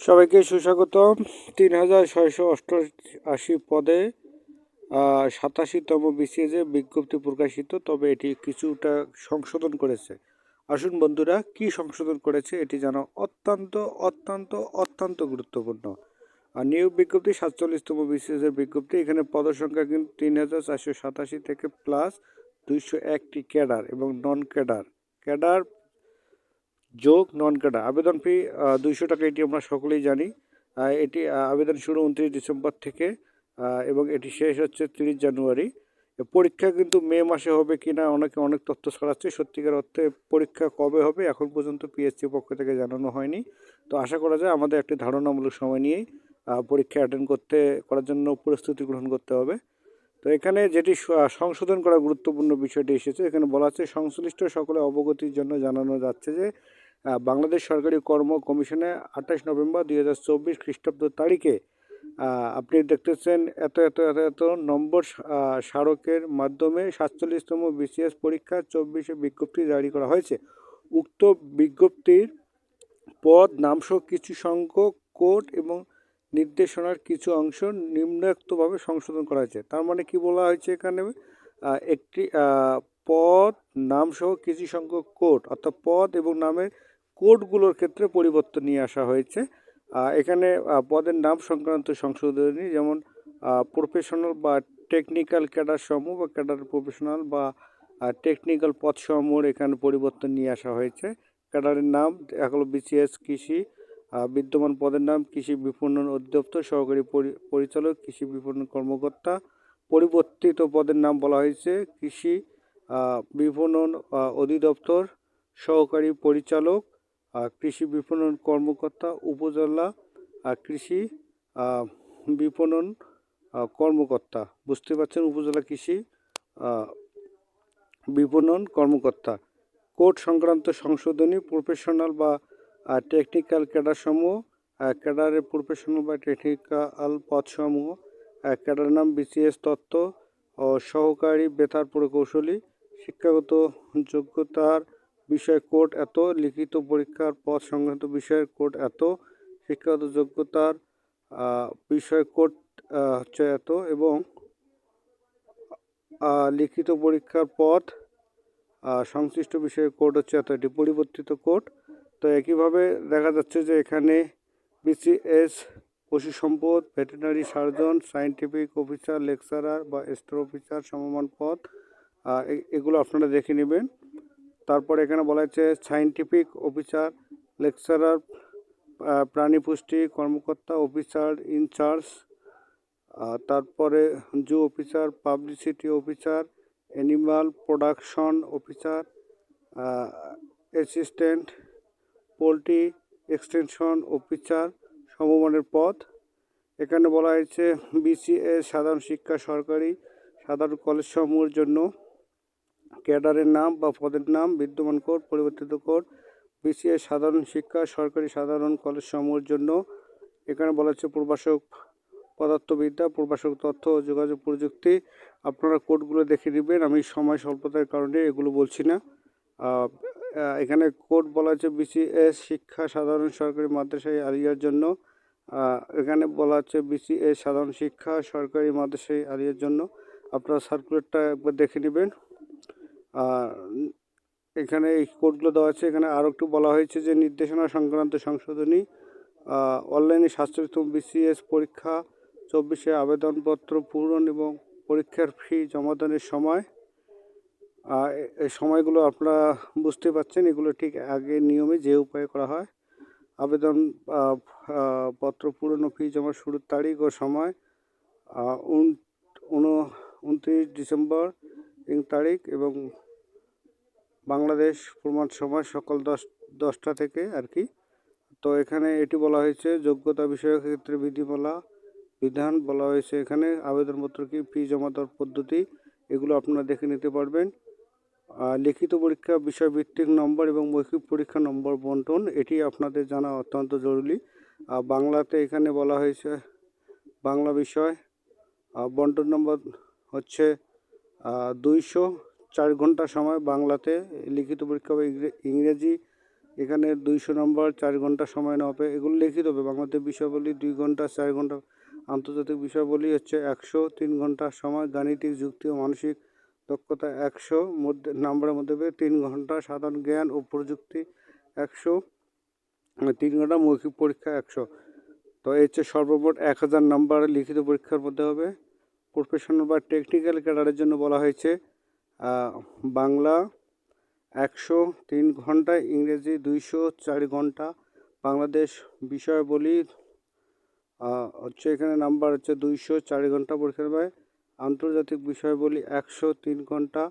সবাইকে সুস্বাগতম। তিন হাজার ছয়শো অষ্টআশি পদে সাতাশিতম বিসিএসে বিজ্ঞপ্তি প্রকাশিত, তবে এটি কিছুটা সংশোধন করেছে। আসুন বন্ধুরা, কি সংশোধন করেছে এটি জানা অত্যন্ত অত্যন্ত অত্যন্ত গুরুত্বপূর্ণ। আর নিয়োগ বিজ্ঞপ্তি, সাতচল্লিশতম বিসিএস এর বিজ্ঞপ্তি, এখানে পদসংখ্যা কিন্তু তিন হাজার চারশো সাতাশি থেকে প্লাস দুইশো একটি ক্যাডার এবং নন ক্যাডার ক্যাডার যোগ নন ক্যাডার আবেদন ফি দুইশো টাকা এটি আমরা সকলেই জানি। এটি আবেদন শুরু উনত্রিশ ডিসেম্বর থেকে এবং এটি শেষ হচ্ছে তিরিশ জানুয়ারি। পরীক্ষা কিন্তু মে মাসে হবে কি না, অনেকে অনেক তথ্য ছড়াচ্ছে। সত্যিকার অর্থে পরীক্ষা কবে হবে, এখন পর্যন্ত পিএসসি পক্ষ থেকে জানানো হয়নি। তো আশা করা যায় আমাদের একটি ধারণামূলক সময় নিয়েই পরীক্ষা অ্যাটেন্ড করতে, করার জন্য প্রস্তুতি গ্রহণ করতে হবে। তো এখানে যেটি সংশোধন করা গুরুত্বপূর্ণ বিষয়টি এসেছে। এখানে বলা আছে, সংশ্লিষ্ট সকলে অবগতির জন্য জানানো যাচ্ছে যে বাংলাদেশ সরকারি কর্ম কমিশনে আঠাশ নভেম্বর দুই হাজার চব্বিশ খ্রিস্টাব্দ তারিখে আপনি দেখতেছেন এত এত এত এত নম্বর স্মারকের মাধ্যমে সাতচল্লিশতম বিসিএস পরীক্ষা চব্বিশে বিজ্ঞপ্তি জারি করা হয়েছে। উক্ত বিজ্ঞপ্তির পদ, নামসহ কিছু সংখ্যক কোড এবং নির্দেশনার কিছু অংশ নিম্নোক্তভাবে সংশোধন করা হয়েছে। তার মানে কি বলা হয়েছে এখানে? একটি পদ নামসহ কিছু সংখ্যক কোড অর্থাৎ পদ এবং নামের কোডগুলোর ক্ষেত্রে পরিবর্তন নিয়ে আসা হয়েছে। এখানে পদের নাম সংক্রান্ত সংশোধনী যেমন প্রফেশনাল বা টেকনিক্যাল ক্যাডার সমূহ বা ক্যাডার প্রফেশনাল বা টেকনিক্যাল পদ সমূহের এখানে পরিবর্তন নিয়ে আসা হয়েছে। ক্যাডারের নাম এখন বিসিএস কৃষি বিদ্যমান পদের নাম কৃষি বিপণন অধিদপ্তর, সহকারী পরি- পরিচালক, কৃষি বিপণন কর্মকর্তা। পরিবর্তিত পদের নাম বলা হয়েছে কৃষি বিপণন অধিদপ্তর, সহকারী পরিচালক কৃষি বিপণন কর্মকর্তা, উপজেলা কৃষি বিপণন কর্মকর্তা। বুঝতে পারছেন উপজেলা কৃষি বিপণন কর্মকর্তা। কোর্ট সংক্রান্ত সংশোধনী, প্রফেশনাল বা টেকনিক্যাল ক্যাডার সমূহ ক্যাডারের প্রফেশনাল বা টেকনিক্যাল পদসমূহ ক্যাডার নাম বিসিএস তত্ত্ব ও সহকারী বেতার প্রকৌশলী শিক্ষাগত যোগ্যতার বিষয় কোড এত, লিখিত পরীক্ষার পদ সংক্রান্ত বিষয়ের কোড এত, শিক্ষাগত যোগ্যতার বিষয় কোড হচ্ছে এত এবং লিখিত পরীক্ষার পথ সংশ্লিষ্ট বিষয়ের কোড হচ্ছে এত, এটি পরিবর্তিত কোড তো একইভাবে দেখা যাচ্ছে যে এখানে বিসিএস পশু সম্পদ, veterinary surgeon scientific officer, lecturer বা স্টোর অফিসার সমমান এ- এগুলো আপনারা দেখে নেবেন। তারপর এখানে বলা হচ্ছে সায়েন্টিফিক অফিসার লেকচারার প্রাণী পুষ্টি কর্মকর্তা অফিসার ইনচার্জ তারপরে zoo officer publicity officer animal production officer assistant poultry extension officer, সমমানের পদ এখানে বলা হয়েছে বিসিএস সাধারণ শিক্ষা সরকারি, সাধারণ কলেজ সমূহের জন্য। ক্যাডারের নাম বা পদের নাম, বিদ্যমান কোড, পরিবর্তিত কোড বিসিএস সাধারণ শিক্ষা, সরকারি সাধারণ কলেজ সমূহের জন্য। এখানে বলা হচ্ছে প্রভাষক পদার্থবিদ্যা প্রভাষক তথ্য ও যোগাযোগ প্রযুক্তি। আপনারা কোডগুলো দেখে নেবেন, আমি সময় স্বল্পতার কারণে এগুলো বলছি না। এখানে কোড বলা হচ্ছে বিসিএস শিক্ষা সাধারণ সরকারি মাদ্রাসায় আলিয়ার জন্য। এখানে বলা হচ্ছে বিসিএস সাধারণ শিক্ষা সরকারি মাদ্রাসায় আলিয়ার জন্য। আপনারা সার্কুলেটটা একবার দেখে নেবেন। এখানে এই কোডগুলো দেওয়া আছে। এখানে আরও একটু বলা হয়েছে যে নির্দেশনা সংক্রান্ত সংশোধনী অনলাইনে সাতচল্লিশতম বিসিএস পরীক্ষা, চব্বিশে আবেদনপত্র পূরণ এবং পরীক্ষার ফি জমাদানের সময়। এই সময়গুলো আপনারা বুঝতে পারছেন, এগুলো ঠিক আগে নিয়মে যে উপায়ে করা হয়। আবেদন পত্র পূরণ ফি জমা শুরুর তারিখ ও সময় উন- উন- উনত্রিশ ডিসেম্বর এই তারিখ এবং বাংলাদেশ প্রমাণ সময় সকাল দশ, দশটা থেকে আর কি। তো এখানে এটি বলা হয়েছে, যোগ্যতা বিষয়ক ক্ষেত্রে বিধিমালা, বিধান বলা হয়েছে এখানে, আবেদনপত্র কি, ফি জমা দেওয়ার পদ্ধতি, এগুলো আপনারা দেখে নিতে পারবেন। লিখিত পরীক্ষা বিষয়ভিত্তিক নম্বর এবং মৌখিক পরীক্ষা নম্বর বন্টন, এটি আপনাদের জানা অত্যন্ত জরুরি। আর বাংলাতে এখানে বলা হয়েছে, বাংলা বিষয় বন্টন নম্বর হচ্ছে দুইশো চার ঘণ্টা সময় বাংলাতে লিখিত পরীক্ষা হবে ইংরেজি, এখানে দুইশো নম্বর, চার ঘণ্টা সময় নেওয়া হবে। এগুলো লিখিত হবে। বাংলাদেশ বিষয়াবলী দুই ঘণ্টা, চার ঘণ্টা। আন্তর্জাতিক বিষয়াবলী হচ্ছে একশো তিন ঘণ্টা সময়। গাণিতিক যুক্তি ও মানসিক দক্ষতা একশো। মধ্যে নাম্বারের মধ্যে হবে তিন ঘণ্টা। সাধারণ জ্ঞান ও প্রযুক্তি একশো। তিন ঘণ্টা। মৌখিক পরীক্ষা একশো। তো এই হচ্ছে সর্বমোট এক হাজার নাম্বার লিখিত পরীক্ষার মধ্যে হবে। প্রফেশনাল বা টেকনিক্যাল ক্যাডারের জন্য বলা হয়েছে বাংলা একশো তিন ঘণ্টা, ইংরেজি দুইশো চার ঘণ্টা, বাংলাদেশ বিষয়াবলী হচ্ছে এখানে নাম্বার হচ্ছে দুইশো চার ঘণ্টা পরীক্ষা হবে আন্তর্জাতিক বিষয়াবলী একশো তিন ঘণ্টা,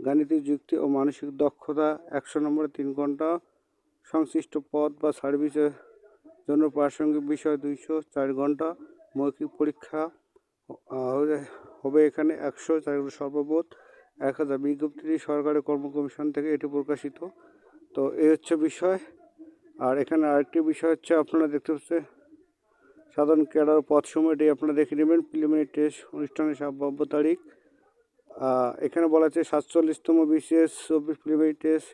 গাণিতিক যুক্তি ও মানসিক দক্ষতা একশো নম্বরে তিন ঘণ্টা, সংশ্লিষ্ট পদ বা সার্ভিসের জন্য প্রাসঙ্গিক বিষয় দুইশো চার ঘণ্টা, মৌখিক পরীক্ষা হবে- এখানে একশো চার ঘণ্টা সর্বমোট এক হাজার। বিজ্ঞপ্তিটি সরকারি কর্ম কমিশন থেকে এটি প্রকাশিত। তো এই হচ্ছে বিষয়। আর এখানে আরেকটি বিষয় হচ্ছে আপনারা দেখতে পাচ্ছেন, সাধারণ ক্যাডার পদ সময়টি আপনারা দেখে নেবেন। প্রিলিমিনারি টেস্ট অনুষ্ঠানের সম্ভাব্য তারিখ। এখানে বলা আছে সাতচল্লিশতম বিশেষ চব্বিশ প্রিলিমিনারি টেস্ট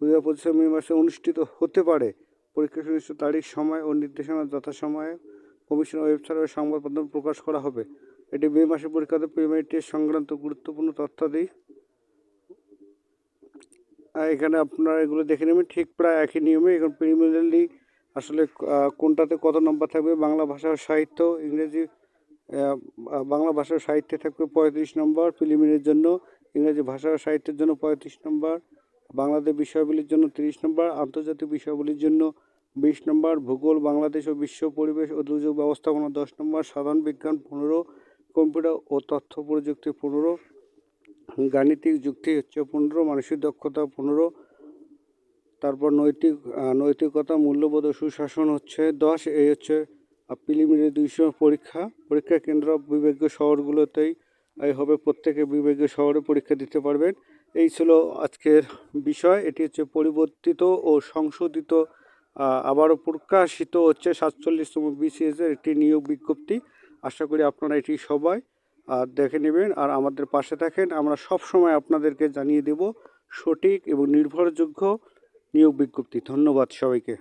দু হাজার পঁচিশে মে মাসে অনুষ্ঠিত হতে পারে। পরীক্ষা সুনিশ্চিত তারিখ, সময় ও নির্দেশনা যথাসময়ে কমিশন ওয়েবসাইটে ও সংবাদ মাধ্যমে প্রকাশ করা হবে। এটি মে মাসে পরীক্ষাতে প্রিলিমিনারি টেস্ট সংক্রান্ত গুরুত্বপূর্ণ তথ্যাদি আহ, এখানে আপনারা এগুলো দেখে নেবেন। ঠিক প্রায় একই নিয়মে এখন প্রিলিমিনারি আসলে কোনটাতে কত নম্বর থাকবে বাংলা ভাষা সাহিত্য ইংরেজি বাংলা ভাষা সাহিত্যে থাকবে পঁয়ত্রিশ নম্বর প্রিলিমিনারির জন্য ইংরেজি ভাষা সাহিত্যের জন্য পঁয়ত্রিশ নম্বর বাংলাদেশ বিষয়গুলির জন্য তিরিশ নম্বর আন্তর্জাতিক বিষয়গুলির জন্য বিশ নম্বর ভূগোল বাংলাদেশ ও বিশ্ব পরিবেশ ও দুর্যোগ ব্যবস্থাপনা দশ নম্বর সাধারণ বিজ্ঞান পনেরো কম্পিউটার ও তথ্য প্রযুক্তি পনেরো, গাণিতিক যুক্তি হচ্ছে পনেরো, মানসিক দক্ষতা পনেরো, তারপর নৈতিক নৈতিকতা মূল্যবোধ ও সুশাসন হচ্ছে দশ, এই হচ্ছে প্রিলিমিনারি দুইশো পরীক্ষা পরীক্ষা কেন্দ্র বিভাগীয় শহরগুলোতেই হবে প্রত্যেকে বিভাগীয় শহরে পরীক্ষা দিতে পারবেন। এই ছিল আজকের বিষয়, এটি হচ্ছে পরিবর্তিত ও সংশোধিত আবারও প্রকাশিত হচ্ছে সাতচল্লিশতম বিসিএস এর একটি নিয়োগ বিজ্ঞপ্তি। আশা করি আপনারা এটি সবাই আর দেখে নেবেন। আর আমাদের পাশে থাকেন, আমরা সব সময় আপনাদেরকে জানিয়ে দেব সঠিক এবং নির্ভরযোগ্য নিয়োগ বিজ্ঞপ্তি। ধন্যবাদ সবাইকে।